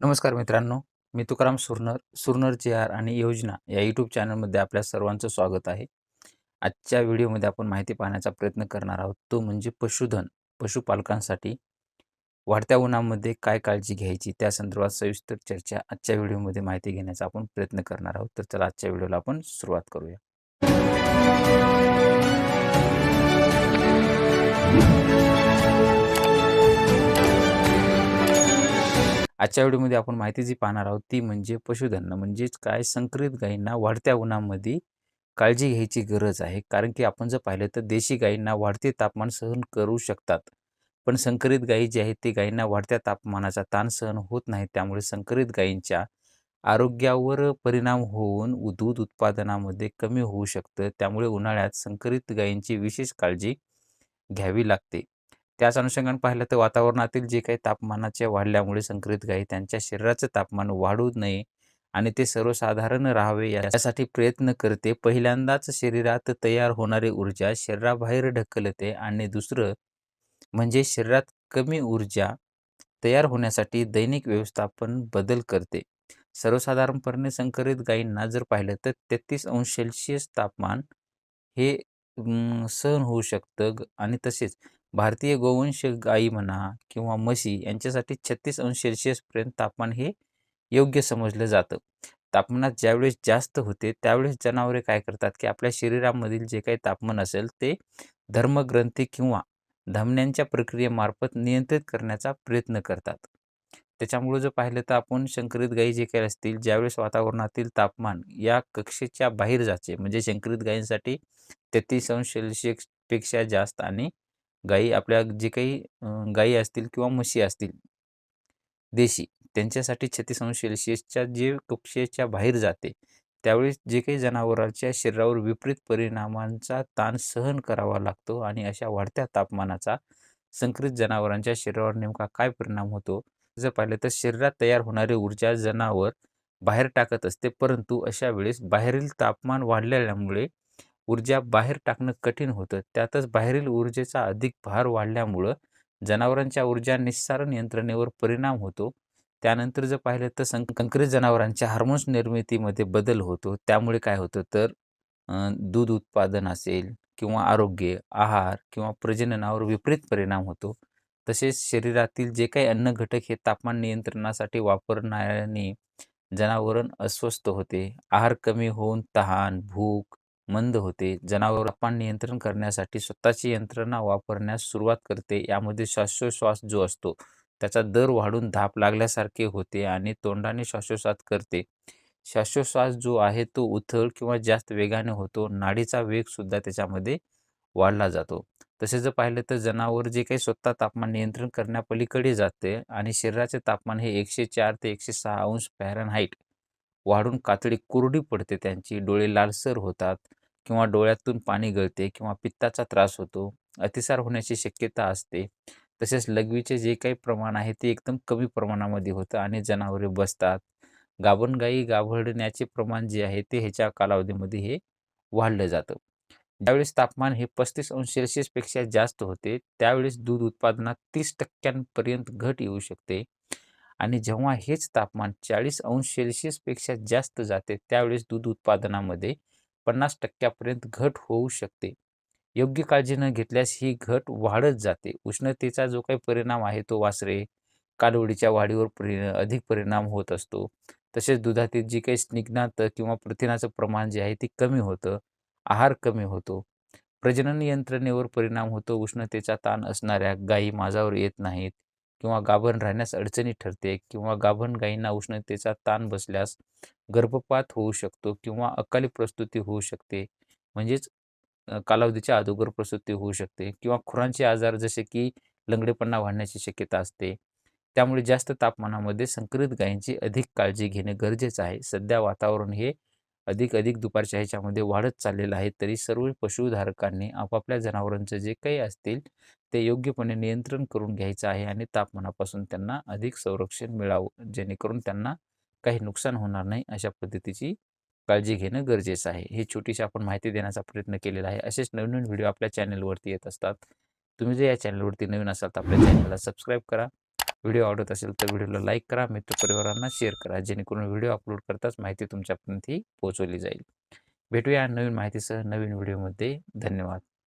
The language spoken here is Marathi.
नमस्कार मित्रांनो मी तुकाराम सुरनर सुरनर जे आर आणि योजना या यूट्यूब चॅनलमध्ये आपल्या सर्वांचं स्वागत आहे. आजच्या व्हिडिओमध्ये आपण माहिती पाहण्याचा प्रयत्न करणार आहोत. तो म्हणजे पशुधन पशुपालकांसाठी वाढत्या उन्हामध्ये काय काळजी घ्यायची त्या संदर्भात सविस्तर चर्चा आजच्या व्हिडिओमध्ये माहिती घेण्याचा आपण प्रयत्न करणार आहोत. तर चला आजच्या व्हिडिओला आपण सुरुवात करूया. आजच्या व्हिडिओमध्ये आपण माहिती जी पाहणार आहोत ती म्हणजे पशुधन. म्हणजेच काय? संकरित गायींना वाढत्या उन्हामध्ये काळजी घ्यायची गरज आहे. कारण की आपण जर पाहिलं तर देशी गायींना वाढते तापमान सहन करू शकतात. पण संकरित गायी जी आहेत ती गायींना वाढत्या तापमानाचा ताण सहन होत नाही. त्यामुळे संकरित गायींच्या आरोग्यावर परिणाम होऊन दूध उत्पादनामध्ये कमी होऊ शकतं. त्यामुळे उन्हाळ्यात संकरित गायींची विशेष काळजी घ्यावी लागते. त्याच अनुषंगाने पाहिलं तर वातावरणातील जे काही तापमानाच्या वाढल्यामुळे संकरित गायी त्यांच्या शरीराचं तापमान वाढू नये आणि ते सर्वसाधारण राहावे यासाठी प्रयत्न करते. पहिल्यांदाच शरीरात तयार होणारी ऊर्जा शरीराबाहेर ढकलते आणि दुसरं म्हणजे शरीरात कमी ऊर्जा तयार होण्यासाठी दैनिक व्यवस्थापन बदल करते. सर्वसाधारणपणे संकरित गायींना जर पाहिलं तर तेहतीस अंश सेल्सिअस तापमान हे सहन होऊ शकतं आणि तसेच भारतीय गोवंश गायी म्हणा किंवा म्हशी यांच्यासाठी छत्तीस अंश सेल्सिअसपर्यंत तापमान हे योग्य समजलं जातं. तापमानात ज्यावेळेस जास्त होते त्यावेळेस जनावरे काय करतात की आपल्या शरीरामधील जे काही तापमान असेल ते धर्मग्रंथी किंवा धमन्यांच्या प्रक्रियेमार्फत नियंत्रित करण्याचा प्रयत्न करतात. त्याच्यामुळे जर पाहिलं तर आपण शंकरित गायी जे काही असतील ज्यावेळेस वातावरणातील तापमान या कक्षेच्या बाहेर जाते म्हणजे शंकरित गायींसाठी तेहतीस अंश सेल्सिअसपेक्षा जास्त आणि गायी आपल्या जे काही गायी असतील किंवा म्हशी असतील देशी त्यांच्यासाठी छत्तीस अंश सेल्सिअसच्या जे कक्षेच्या बाहेर जाते त्यावेळेस जे काही जनावरांच्या शरीरावर विपरीत परिणामांचा ताण सहन करावा लागतो आणि अशा वाढत्या तापमानाचा संकरित जनावरांच्या शरीरावर नेमका काय परिणाम होतो? जर पाहिलं तर शरीरात तयार होणारी ऊर्जा जनावर बाहेर टाकत असते परंतु अशा वेळेस बाहेरील तापमान वाढलेल्यामुळे ऊर्जा बाहेर टाकणं कठीण होतं. त्यातच बाहेरील ऊर्जेचा अधिक भार वाढल्यामुळं जनावरांच्या ऊर्जा निस्सारण यंत्रणेवर परिणाम होतो. त्यानंतर जर पाहिलं तर सं कंकरीत जनावरांच्या हार्मोन्स निर्मितीमध्ये बदल होतो. त्यामुळे काय होतं तर दूध उत्पादन असेल किंवा आरोग्य आहार किंवा प्रजननावर विपरीत परिणाम होतो. तसेच शरीरातील जे काही अन्न घटक हे तापमान नियंत्रणासाठी वापरण्याने जनावरण अस्वस्थ होते. आहार कमी होऊन तहान भूक मंद होते. जनावर तापमान नियंत्रण करण्यासाठी स्वतःची यंत्रणा वापरण्यास सुरुवात करते. यामध्ये श्वासोश्वास जो असतो त्याचा दर वाढून धाप लागल्यासारखे होते आणि तोंडाने श्वासोश्वास करते. श्वासोश्वास जो आहे तो उथळ किंवा जास्त वेगाने होतो. नाडीचा वेग सुद्धा त्याच्यामध्ये वाढला जातो. तसे जर पाहिलं तर जनावर जे काही स्वतः तापमान नियंत्रण करण्यापलीकडे जाते आणि शरीराचे तापमान हे एकशे चार ते एकशे सहा अंश हाईट वाढून कातडी कोरडी पडते. त्यांची डोळे लालसर होतात. किंवा डोळ्यातून पाणी गळते किंवा पित्ताचा त्रास होतो अतिसार होण्याची शक्यता असते. तसेच लघवीचे जे काही प्रमाण आहे ते एकदम कमी प्रमाणामध्ये होतं आणि जनावरे बसतात. गाभणगाई गाभरण्याचे प्रमाण जे आहे ते ह्याच्या कालावधीमध्ये हे वाढलं जातं. ज्यावेळेस तापमान हे पस्तीस अंश सेल्सिअसपेक्षा जास्त होते त्यावेळेस दूध उत्पादनात तीस टक्क्यांपर्यंत घट येऊ शकते. आणि जेव्हा हेच तापमान चाळीस अंश सेल्सिअसपेक्षा जास्त जाते त्यावेळेस दूध उत्पादनामध्ये पन्नास टक्क्यापर्यंत घट होऊ शकते. योग्य काळजी न घेतल्यास ही घट वाढत जाते. उष्णतेचा जो काही परिणाम आहे तो वासरे कालवडीच्या वाढीवर परि अधिक परिणाम होत असतो. तसेच दुधातील जी काही स्निग्धात किंवा प्रथिनाचं प्रमाण जे आहे ते कमी होतं. आहार कमी होतो. प्रजनन यंत्रणेवर परिणाम होतो. उष्णतेचा ताण असणाऱ्या गायी माझावर येत नाहीत. किंवा गाभण राहण्यास अडचणी ठरते किंवा गाभण गायींना उष्णतेचा ताण बसल्यास गर्भपात होऊ शकतो किंवा अकाली प्रस्तुती होऊ शकते. म्हणजेच कालावधीच्या अगोदर प्रसूती होऊ शकते किंवा खुरांचे आजार जसे की लंगडेपणा वाढण्याची शक्यता असते. त्यामुळे जास्त तापमानामध्ये संकरित गायींची अधिक काळजी घेणे गरजेचं आहे. सध्या वातावरण हे अधिक अधिक दुपारच्या ह्याच्यामध्ये वाढत चाललेलं आहे. तरी सर्व पशुधारकांनी आपापल्या जनावरांचं जे काही असतील ते योग्यपणे नियंत्रण करून घ्यायचं आहे आणि तापमानापासून त्यांना अधिक संरक्षण मिळावं. जेणेकरून त्यांना काही नुकसान होणार नाही अशा पद्धतीची काळजी घेणं गरजेचं आहे. ही छोटीशी आपण माहिती देण्याचा प्रयत्न केलेला आहे. असेच नवीन नवीन व्हिडिओ आपल्या चॅनलवरती येत असतात. तुम्ही जर या चॅनलवरती नवीन असाल तर आपल्या चॅनलला सबस्क्राईब करा. व्हिडिओ आवडत असेल तर व्हिडिओला लाईक करा मित्रपरिवारांना शेअर करा जेणेकरून व्हिडिओ अपलोड करताच माहिती तुमच्यापर्यंत ही पोहोचवली जाईल. भेटूया नवीन माहितीसह नवीन व्हिडिओमध्ये. धन्यवाद.